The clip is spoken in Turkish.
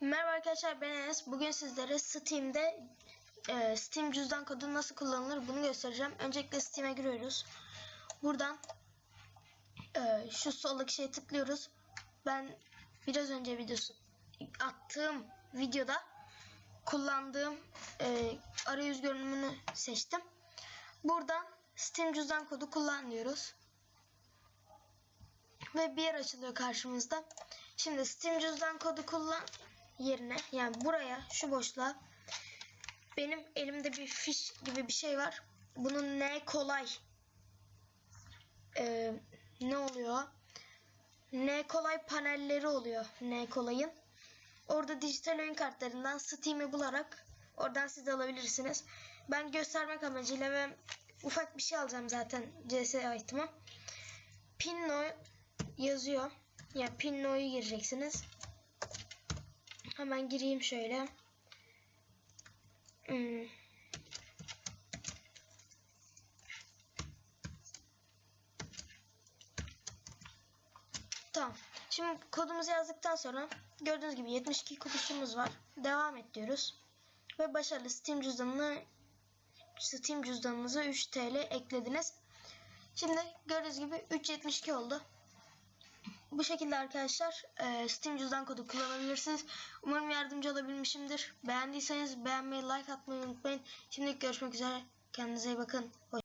Merhaba arkadaşlar ben Enes. Bugün sizlere Steam'de e, Steam cüzdan kodu nasıl kullanılır bunu göstereceğim. Öncelikle Steam'e giriyoruz. Buradan e, şu soldaki şeye tıklıyoruz. Ben biraz önce videosu attığım videoda kullandığım e, arayüz görünümünü seçtim. Buradan Steam cüzdan kodu kullan diyoruz. Ve bir yer açılıyor karşımızda. Şimdi Steam cüzdan kodu kullan yerine yani buraya şu boşluğa benim elimde bir fiş gibi bir şey var. Bunun ne kolay Ee, ne oluyor? Ne kolay panelleri oluyor. Ne kolayın. Orada dijital oyun kartlarından Steam'i bularak oradan siz alabilirsiniz. Ben göstermek amacıyla ve ufak bir şey alacağım zaten CS item'ı. Pinno yazıyor. Ya Pinno'yu gireceksiniz. Hemen gireyim şöyle. Hmm. Tamam. Şimdi kodumuzu yazdıktan sonra gördüğünüz gibi 72 kuruşumuz var. Devam et diyoruz. Ve başarılı Steam cüzdanını Steam cüzdanınıza 3 TL eklediniz. Şimdi gördüğünüz gibi 3.72 oldu. Bu şekilde arkadaşlar e, Steam cüzdan kodu kullanabilirsiniz. Umarım yardımcı olabilmişimdir. Beğendiyseniz beğenmeyi, like atmayı unutmayın. Şimdilik görüşmek üzere. Kendinize iyi bakın. Hoşçakalın.